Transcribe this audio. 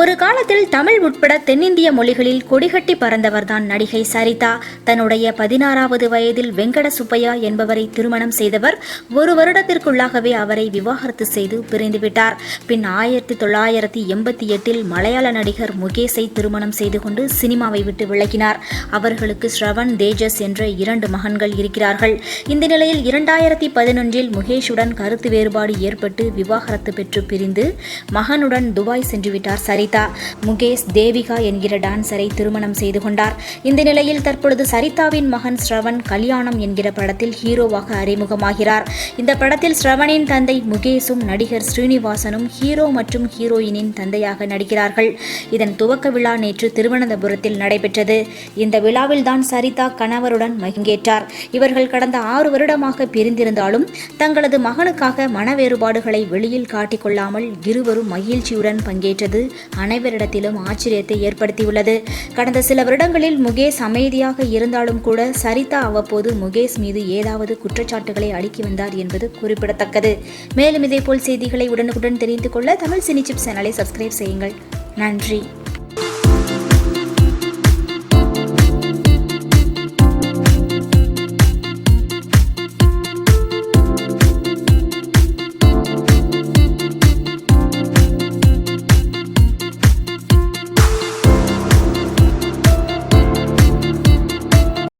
ஒரு காலத்தில் தமிழ் உட்பட தென்னிந்திய மொழிகளில் கொடிகட்டி பறந்தவர்தான் நடிகை சரிதா. தன்னுடைய பதினாறாவது வயதில் வெங்கட சுப்பையா என்பவரை திருமணம் செய்தவர் ஒரு வருடத்திற்குள்ளாகவே அவரை விவாகரத்து செய்து பிரிந்துவிட்டார். பின் ஆயிரத்தி தொள்ளாயிரத்தி எண்பத்தி எட்டில் மலையாள நடிகர் முகேஷை திருமணம் செய்து கொண்டு சினிமாவை விட்டு விலகினார். அவர்களுக்கு ஸ்ரவன் தேஜஸ் என்ற இரண்டு மகன்கள் இருக்கிறார்கள். இந்த நிலையில் இரண்டாயிரத்தி பதினொன்றில் முகேஷுடன் கருத்து வேறுபாடு ஏற்பட்டு விவாகரத்து பெற்று பிரிந்து மகனுடன் துபாய் சென்றுவிட்டார் சரிதா முகேஷ் தேவிகா என்கிற டான்சரை திருமணம் செய்து கொண்டார். இந்த நிலையில் தற்பொழுது சரிதாவின் மகன் ஸ்ரவன் கல்யாணம் என்கிற படத்தில் ஹீரோவாக அறிமுகமாகிறார். இந்த படத்தில் ஸ்ரவனின் தந்தை முகேஷும் நடிகர் ஸ்ரீனிவாசனும் ஹீரோ மற்றும் ஹீரோயினின் தந்தையாக நடிக்கிறார்கள். இதன் துவக்க விழா நேற்று திருவனந்தபுரத்தில் நடைபெற்றது. இந்த விழாவில்தான் சரிதா கணவருடன் மகிங்கேற்றார் இவர்கள் கடந்த ஆறு வருடமாக பிரிந்திருந்தாலும் தங்களது மகனுக்காக மன வேறுபாடுகளை வெளியில் காட்டிக்கொள்ளாமல் இருவரும் மகிழ்ச்சியுடன் பங்கேற்றது அனைவரிடத்திலும் ஆச்சரியத்தை ஏற்படுத்தியுள்ளது. கடந்த சில வருடங்களில் முகேஷ் அமைதியாக இருந்தாலும் கூட சரிதா அவ்வப்போது முகேஷ் மீது ஏதாவது குற்றச்சாட்டுகளை அடுக்கி வந்தார் என்பது குறிப்பிடத்தக்கது. மேலும் இதேபோல் செய்திகளை உடனுக்குடன் தெரிந்து கொள்ள தமிழ் சினி சிப் சேனலை சப்ஸ்கிரைப் செய்யுங்கள். நன்றி.